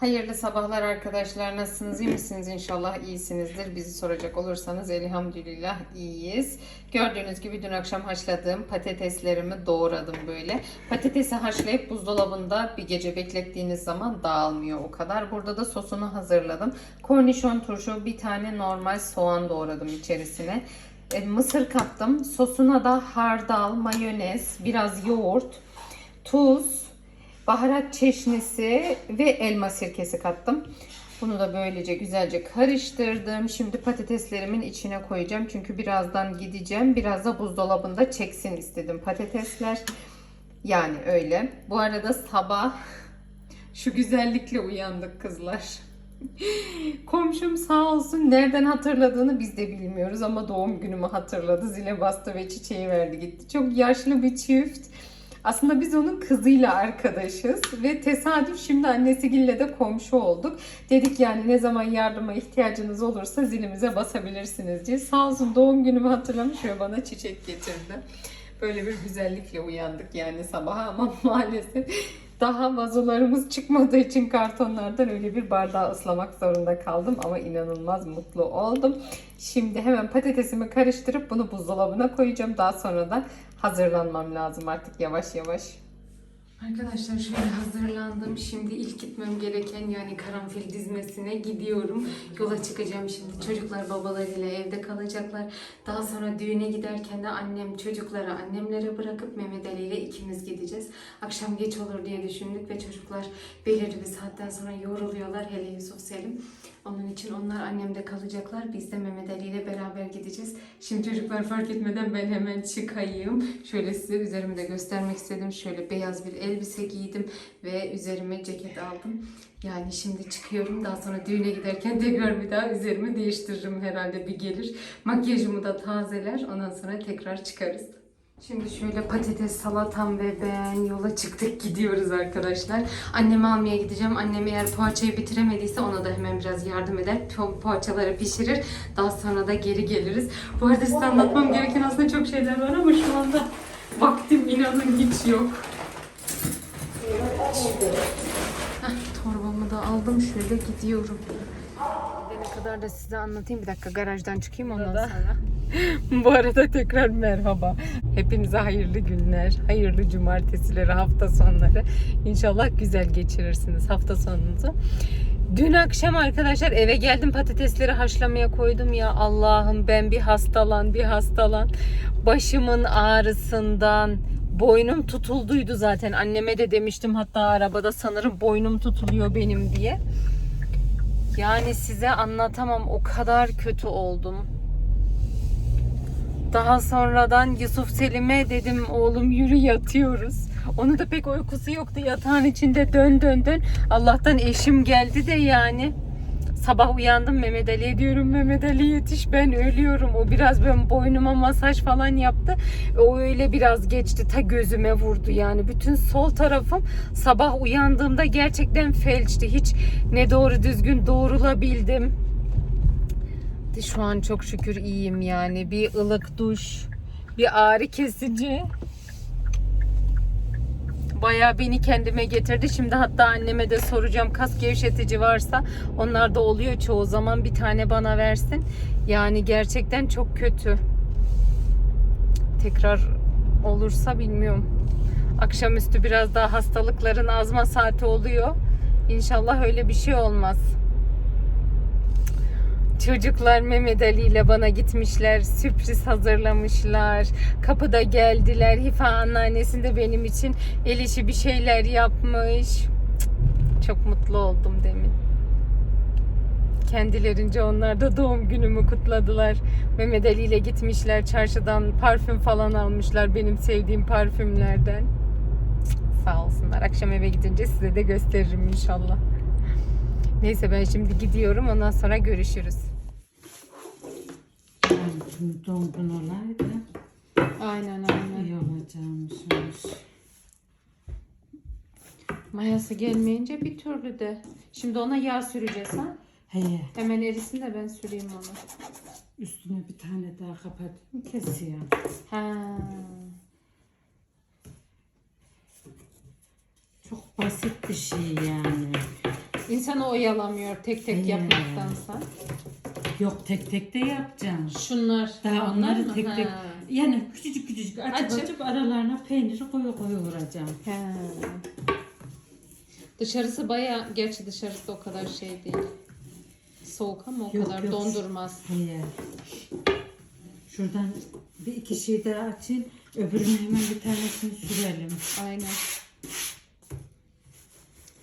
Hayırlı sabahlar arkadaşlar. Nasılsınız? İyi misiniz? İnşallah iyisinizdir. Bizi soracak olursanız elhamdülillah iyiyiz. Gördüğünüz gibi dün akşam haşladığım patateslerimi doğradım böyle. Patatesi haşlayıp buzdolabında bir gece beklettiğiniz zaman dağılmıyor o kadar. Burada da sosunu hazırladım. Kornişon turşu, bir tane normal soğan doğradım içerisine. E, mısır kattım. Sosuna da hardal, mayonez, biraz yoğurt, tuz, baharat çeşnisi ve elma sirkesi kattım. Bunu da böylece güzelce karıştırdım. Şimdi patateslerimin içine koyacağım. Çünkü birazdan gideceğim. Biraz da buzdolabında çeksin istedim patatesler. Yani öyle. Bu arada sabah şu güzellikle uyandık kızlar. Komşum sağ olsun nereden hatırladığını biz de bilmiyoruz ama doğum günümü hatırladı. Zile bastı ve çiçeği verdi gitti. Çok yaşlı bir çift. Aslında biz onun kızıyla arkadaşız ve tesadüf şimdi annesigille de komşu olduk. Dedik yani ne zaman yardıma ihtiyacınız olursa zilimize basabilirsiniz diye. Sağ olsun doğum günümü hatırlamış ve bana çiçek getirdi. Böyle bir güzellikle uyandık yani sabaha ama maalesef daha vazolarımız çıkmadığı için kartonlardan öyle bir bardağı ıslamak zorunda kaldım ama inanılmaz mutlu oldum. Şimdi hemen patatesimi karıştırıp bunu buzdolabına koyacağım. Daha sonra da hazırlanmam lazım artık yavaş yavaş. Arkadaşlar şöyle hazırlandım. Şimdi ilk gitmem gereken yani karanfil dizmesine gidiyorum. Yola çıkacağım şimdi. Çocuklar babalarıyla evde kalacaklar. Daha sonra düğüne giderken de annem çocukları annemlere bırakıp Mehmet Ali ile ikimiz gideceğiz. Akşam geç olur diye düşündük ve çocuklar belirli bir saatten sonra yoruluyorlar. Hele Yusuf Selim. Onun için onlar annemde kalacaklar. Biz de Mehmet Ali ile beraber gideceğiz. Şimdi çocuklar fark etmeden ben hemen çıkayım. Şöyle size üzerimi de göstermek istedim. Şöyle beyaz bir elbise giydim ve üzerime ceket aldım. Yani şimdi çıkıyorum. Daha sonra düğüne giderken tekrar bir daha üzerimi değiştiririm herhalde bir gelir. Makyajımı da tazeler. Ondan sonra tekrar çıkarız. Şimdi şöyle patates salatam ve ben yola çıktık gidiyoruz arkadaşlar. Annemi almaya gideceğim. Annem eğer poğaçayı bitiremediyse ona da hemen biraz yardım eder. Po- Poğaçaları pişirir. Daha sonra da geri geliriz. Bu arada size anlatmam gereken aslında çok şeyler var ama şu anda vaktim inanın hiç yok. Heh, torbamı da aldım. Şöyle gidiyorum. Ne kadar da size anlatayım. Bir dakika garajdan çıkayım ondan sonra. Bu arada tekrar merhaba. Hepinize hayırlı günler, hayırlı cumartesileri, hafta sonları. İnşallah güzel geçirirsiniz hafta sonunuzu. Dün akşam arkadaşlar eve geldim patatesleri haşlamaya koydum ya Allah'ım ben bir hastalan bir hastalan. Başımın ağrısından boynum tutulduydu zaten. Anneme de demiştim hatta arabada sanırım boynum tutuluyor benim diye. Yani size anlatamam o kadar kötü oldum. Daha sonradan Yusuf Selim'e dedim oğlum yürü yatıyoruz. Onu da pek uykusu yoktu yatağın içinde dön dön dön. Allah'tan eşim geldi de yani. Sabah uyandım Mehmet Ali'ye diyorum Mehmet Ali yetiş ben ölüyorum. O biraz ben boynuma masaj falan yaptı. O öyle biraz geçti ta gözüme vurdu yani. Bütün sol tarafım sabah uyandığımda gerçekten felçti. Hiç ne doğru düzgün doğrulabildim. Şu an çok şükür iyiyim yani. Bir ılık duş, bir ağrı kesici. Bayağı beni kendime getirdi. Şimdi hatta anneme de soracağım kas gevşetici varsa onlar da oluyor çoğu zaman bir tane bana versin. Yani gerçekten çok kötü. Tekrar olursa bilmiyorum. Akşamüstü biraz daha hastalıkların azma saati oluyor. İnşallah öyle bir şey olmaz. Çocuklar Mehmet Ali ile bana gitmişler. Sürpriz hazırlamışlar. Kapıda geldiler. Hifa anneannesi de benim için el işi bir şeyler yapmış. Çok mutlu oldum demin. Kendilerince onlar da doğum günümü kutladılar. Mehmet Ali ile gitmişler çarşıdan parfüm falan almışlar benim sevdiğim parfümlerden. Sağ olsunlar. Akşam eve gidince size de gösteririm inşallah. Neyse ben şimdi gidiyorum. Ondan sonra görüşürüz. Doğum günü olaydı Aynen aynen. iyi olacağımış. olmuş. Mayası gelmeyince bir türlü de. Şimdi ona yağ süreceğiz ha. He, Hemen erisin de ben süreyim onu. üstüne bir tane daha kapatıyorum kesiyor. Ha. Çok basit bir şey yani. İnsan İnsanı oyalamıyor tek tek Ee. yapmaktansa. Yok tek tek de yapacağım. Şunlar. Daha onlar onları mı? tek tek Ha. yani küçücük küçücük açıp Açıp. açıp, aralarına peyniri koyu koyu vuracağım. He. Dışarısı baya, gerçi dışarısı da o kadar şey değil. Soğuk ama o Yok, kadar yok. dondurmaz. Hayır. Şuradan bir iki şey daha açayım. Öbürünü hemen bir tanesini sürelim. Aynen.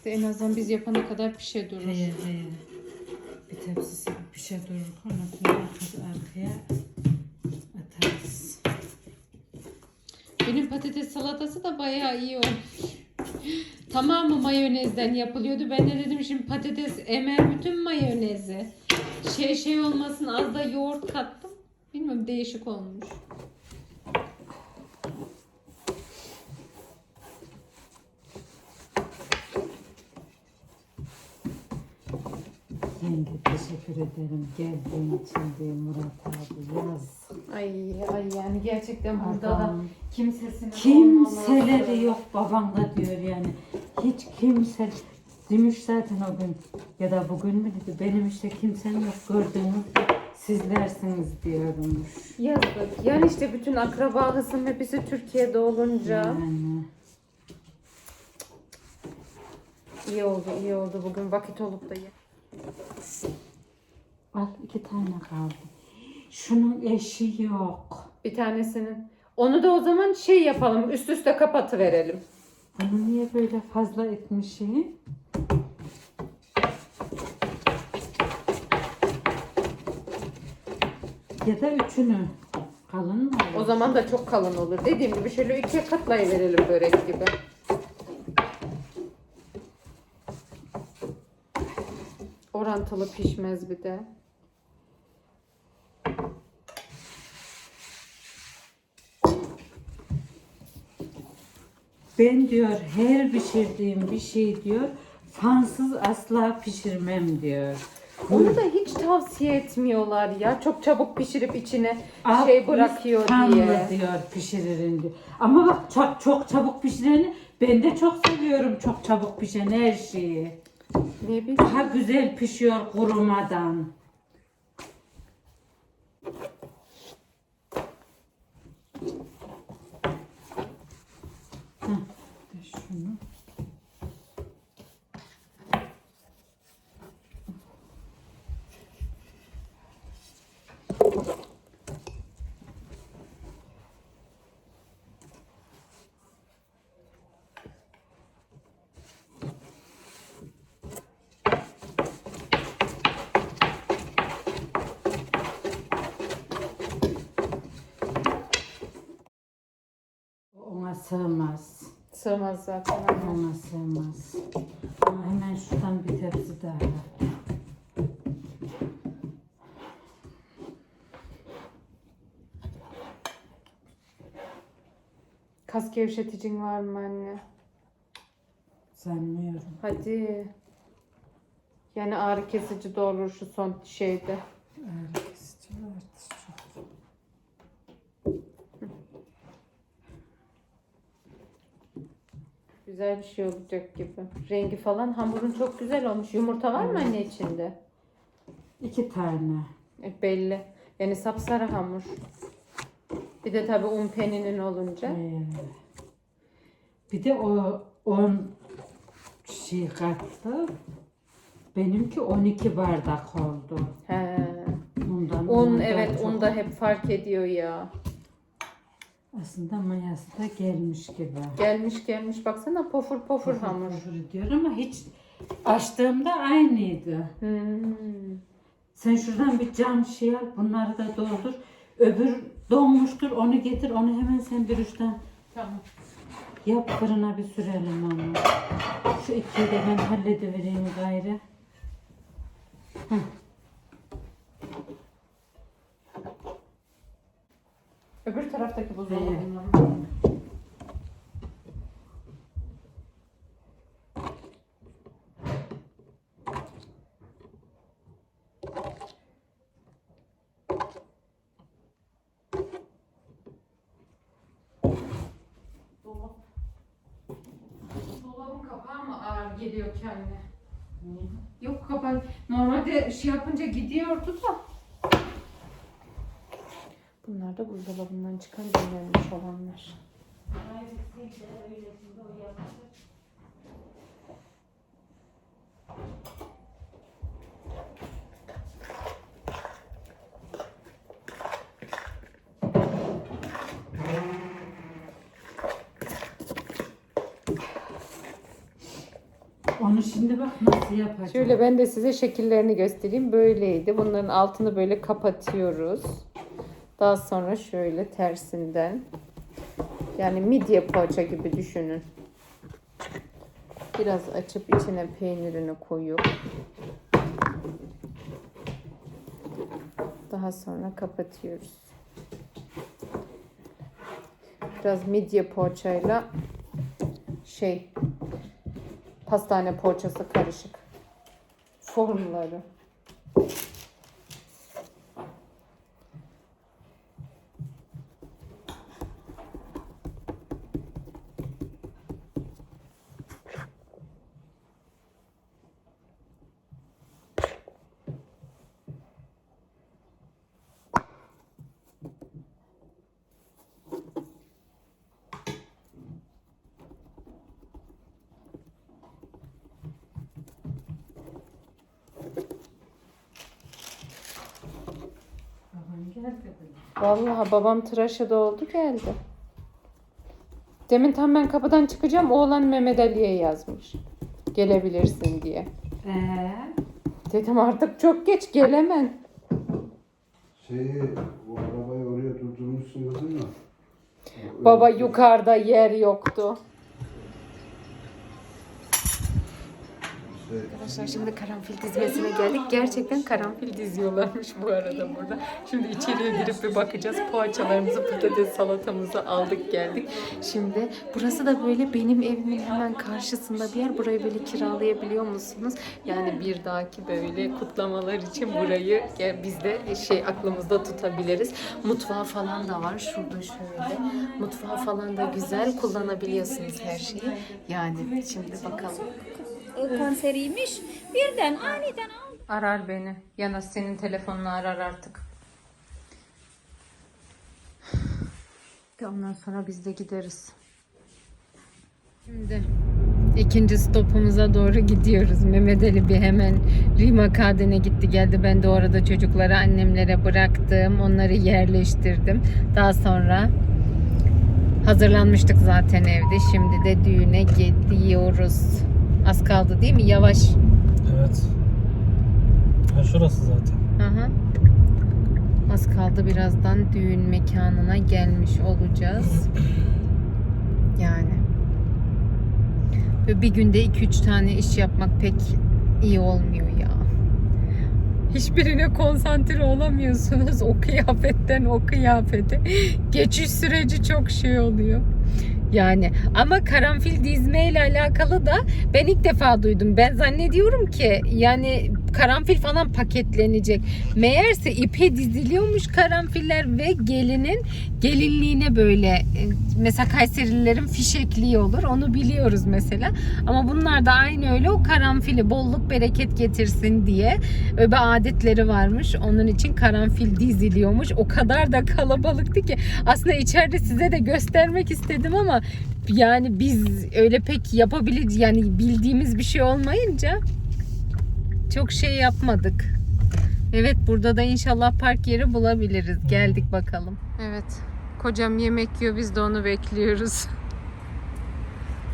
De en azından biz yapana kadar pişe durur. Hayır hayır. Bir tepsisi bir şey durur. Ondan sonra arkaya atarız. Benim patates salatası da bayağı iyi olmuş. Tamamı mayonezden yapılıyordu. Ben de dedim şimdi patates emer bütün mayonezi. Şey şey olmasın az da yoğurt kattım. Bilmiyorum değişik olmuş. Teşekkür ederim. Geldiğin için de Murat abi yaz. Ay ay yani gerçekten burada da Adam. kimsesinin Kimseleri yok babam da diyor yani. Hiç kimse demiş zaten o gün ya da bugün mü dedi benim işte kimsem yok gördüğünüz sizlersiniz diyormuş. Yazık. Yani işte bütün akraba kısım hepsi Türkiye'de olunca Yani. iyi oldu iyi oldu bugün vakit olup da ye. Al iki tane kaldı. Şunun eşi yok. Bir tanesinin. Onu da o zaman şey yapalım üst üste kapatıverelim. Bunu niye böyle fazla etmişim? Ya da üçünü. Kalın mı? O zaman da çok kalın olur. Dediğim gibi şöyle ikiye katlayıverelim börek gibi. Orantılı pişmez bir de. Ben diyor her pişirdiğim bir şey diyor fansız asla pişirmem diyor. Onu da hiç tavsiye etmiyorlar ya. Çok çabuk pişirip içine Alt şey bırakıyor fanlı diye. diyor pişiririn diyor. Ama bak çok, çok çabuk pişireni ben de çok seviyorum çok çabuk pişen her şeyi. Ne bileyim. Daha güzel pişiyor kurumadan. Heh, bir de şunu. Sığmaz. Zaten. Ona sığmaz. Ama hemen şuradan bir tepsi daha. Kas gevşeticin var mı anne? Sanmıyorum. Hadi. Yani ağrı kesici de olur şu son şeyde. Ağrı kesici vardır Güzel bir şey olacak gibi. Rengi falan hamurun çok güzel olmuş. Yumurta var mı anne içinde? İki tane. E, belli. Yani sapsarı hamur. Bir de tabii un peninin olunca. Ee, bir de o 10 şey kattı. Benimki 12 bardak oldu. He. Bundan Un evet çok- un da hep fark ediyor ya. Aslında mayası da gelmiş gibi. Gelmiş gelmiş baksana pofur pofur hamur. Pofur diyor ama hiç açtığımda aynıydı. Hmm. Sen şuradan bir cam şey al, bunları da doldur. Öbür donmuştur, onu getir, onu hemen sen bir uçtan Tamam. yap fırına bir sürelim onu. Şu ikiyi de ben halledivereyim gayrı. Öbür taraftaki buzdolabından. Dolap. Dolabın kapağı mı ağır geliyor kendine? baba normalde şey yapınca gidiyordu da. Bunlar da buzdolabından çıkan dinlenmiş olanlar. Onu şimdi bak nasıl yapacağım. Şöyle ben de size şekillerini göstereyim. Böyleydi. Bunların altını böyle kapatıyoruz. Daha sonra şöyle tersinden. Yani midye poğaça gibi düşünün. Biraz açıp içine peynirini koyup daha sonra kapatıyoruz. Biraz midye poğaçayla şey pastane poğaçası karışık formları. Baban geldi. Vallahi babam tıraşa doldu geldi. Demin tam ben kapıdan çıkacağım oğlan Mehmet Ali'ye yazmış. Gelebilirsin diye. Ee, Dedim artık çok geç gelemem. Şeyi, o arabayı oraya durdurmuşsun kızım ya. Baba yukarıda yer yoktu. Arkadaşlar şimdi karanfil dizmesine geldik. Gerçekten karanfil diziyorlarmış bu arada burada. Şimdi içeriye girip bir bakacağız. Poğaçalarımızı, patates salatamızı aldık geldik. Şimdi burası da böyle benim evimin hemen karşısında bir yer. Burayı böyle kiralayabiliyor musunuz? Yani bir dahaki böyle kutlamalar için burayı biz de şey aklımızda tutabiliriz. Mutfağı falan da var. Şurada şöyle. Mutfağı falan da güzel. Kullanabiliyorsunuz her şeyi. Yani şimdi bakalım. Kanseriymiş. Birden aniden aldı. Arar beni. Ya da senin telefonunu arar artık. Ondan sonra biz de gideriz. Şimdi ikinci stopumuza doğru gidiyoruz. Mehmet Ali bir hemen Rima Kaden'e gitti geldi. Ben de orada çocukları annemlere bıraktım. Onları yerleştirdim. Daha sonra hazırlanmıştık zaten evde. Şimdi de düğüne gidiyoruz. Az kaldı değil mi? Yavaş. Evet. Ha şurası zaten. Hı. Az kaldı birazdan düğün mekanına gelmiş olacağız. Yani. Böyle bir günde 2-3 tane iş yapmak pek iyi olmuyor ya. Hiçbirine konsantre olamıyorsunuz. O kıyafetten o kıyafete. Geçiş süreci çok şey oluyor. Yani ama karanfil dizme ile alakalı da ben ilk defa duydum. Ben zannediyorum ki yani karanfil falan paketlenecek. Meğerse ipe diziliyormuş karanfiller ve gelinin gelinliğine böyle e, mesela Kayserililerin fişekliği olur. Onu biliyoruz mesela. Ama bunlar da aynı öyle o karanfili bolluk bereket getirsin diye öbe adetleri varmış. Onun için karanfil diziliyormuş. O kadar da kalabalıktı ki aslında içeride size de göstermek istedim ama yani biz öyle pek yapabilir yani bildiğimiz bir şey olmayınca çok şey yapmadık. Evet burada da inşallah park yeri bulabiliriz. Geldik bakalım. Evet. Kocam yemek yiyor biz de onu bekliyoruz.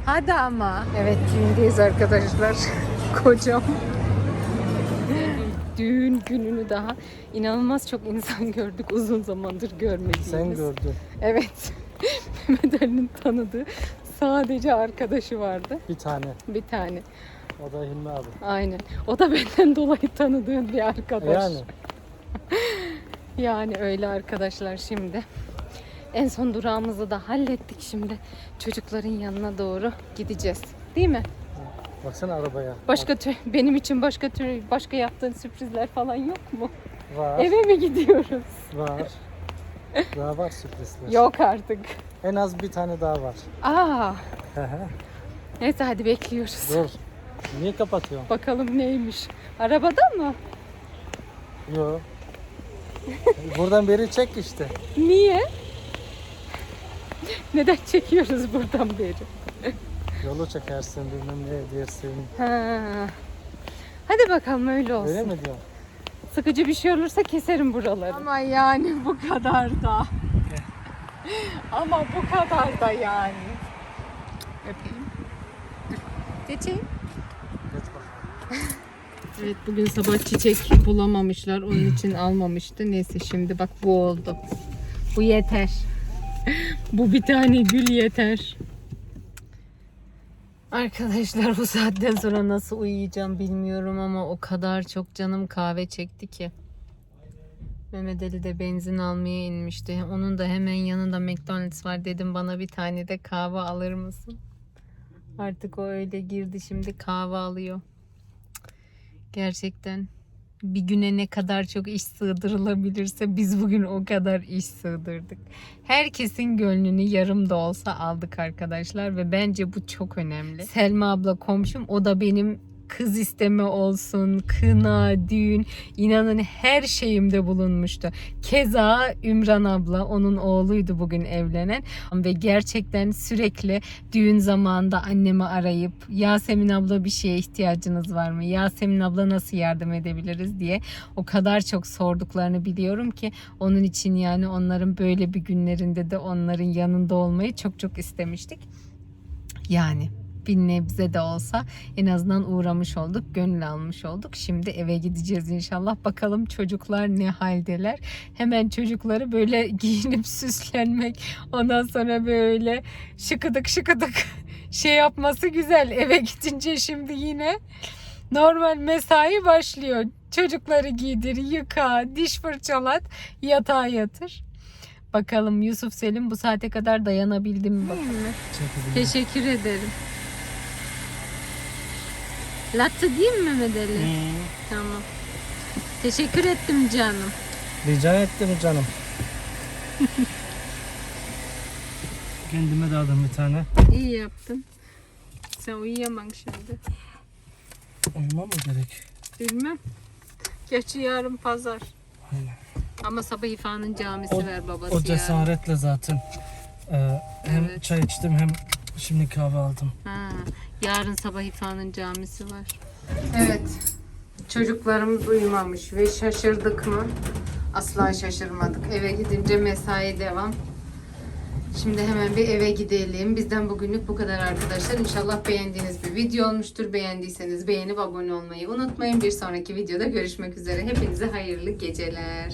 Hadi ama. Evet düğündeyiz arkadaşlar. Kocam. Düğün gününü daha inanılmaz çok insan gördük uzun zamandır görmediğimiz. Sen gördün. Evet. Mehmet Ali'nin tanıdığı sadece arkadaşı vardı. Bir tane. Bir tane. O da Hilmi abi. Aynen. O da benden dolayı tanıdığım bir arkadaş. Yani. Yani öyle arkadaşlar şimdi. En son durağımızı da hallettik şimdi. Çocukların yanına doğru gideceğiz. Değil mi? Baksana arabaya. Başka tür, benim için başka tür başka yaptığın sürprizler falan yok mu? Var. Eve mi gidiyoruz? Var. Daha var sürprizler. Yok artık. En az bir tane daha var. Aa. Neyse hadi bekliyoruz. Dur. Niye kapatıyorsun? Bakalım neymiş. Arabada mı? Yo. Buradan beri çek işte. Niye? Neden çekiyoruz buradan beri? Yolu çekersin bilmem ne dersin. Ha. Hadi bakalım öyle olsun. Öyle mi diyorsun? Sıkıcı bir şey olursa keserim buraları. Ama yani bu kadar da. Ama bu kadar da yani. Öpeyim. Geçeyim. Evet bugün sabah çiçek bulamamışlar. Onun için almamıştı. Neyse şimdi bak bu oldu. Bu yeter. bu bir tane gül yeter. Arkadaşlar bu saatten sonra nasıl uyuyacağım bilmiyorum ama o kadar çok canım kahve çekti ki. Mehmet Ali de benzin almaya inmişti. Onun da hemen yanında McDonald's var dedim bana bir tane de kahve alır mısın? Artık o öyle girdi şimdi kahve alıyor. Gerçekten bir güne ne kadar çok iş sığdırılabilirse biz bugün o kadar iş sığdırdık. Herkesin gönlünü yarım da olsa aldık arkadaşlar ve bence bu çok önemli. Selma abla komşum o da benim kız isteme olsun, kına, düğün inanın her şeyimde bulunmuştu. Keza Ümran abla onun oğluydu bugün evlenen ve gerçekten sürekli düğün zamanında annemi arayıp Yasemin abla bir şeye ihtiyacınız var mı? Yasemin abla nasıl yardım edebiliriz diye o kadar çok sorduklarını biliyorum ki onun için yani onların böyle bir günlerinde de onların yanında olmayı çok çok istemiştik. Yani bir nebze de olsa en azından uğramış olduk, gönül almış olduk. Şimdi eve gideceğiz inşallah. Bakalım çocuklar ne haldeler. Hemen çocukları böyle giyinip süslenmek, ondan sonra böyle şıkıdık şıkıdık şey yapması güzel. Eve gidince şimdi yine normal mesai başlıyor. Çocukları giydir, yıka, diş fırçalat, yatağa yatır. Bakalım Yusuf Selim bu saate kadar dayanabildi mi bakalım. Teşekkür ederim. Latte değil mi Mehmet Ali? Hmm. Tamam. Teşekkür ettim canım. Rica ettim canım. Kendime de aldım bir tane. İyi yaptın. Sen uyuyamam şimdi. Uyumam mı gerek? Bilmem. Gerçi yarın pazar. Aynen. Ama sabah İfa'nın camisi O- ver babası O yarın. cesaretle zaten. Ee, hem Evet. çay içtim hem şimdi kahve aldım. Ha, yarın sabah İfa'nın camisi var. Evet. Çocuklarımız uyumamış ve şaşırdık mı? Asla şaşırmadık. Eve gidince mesai devam. Şimdi hemen bir eve gidelim. Bizden bugünlük bu kadar arkadaşlar. İnşallah beğendiğiniz bir video olmuştur. Beğendiyseniz beğenip abone olmayı unutmayın. Bir sonraki videoda görüşmek üzere. Hepinize hayırlı geceler.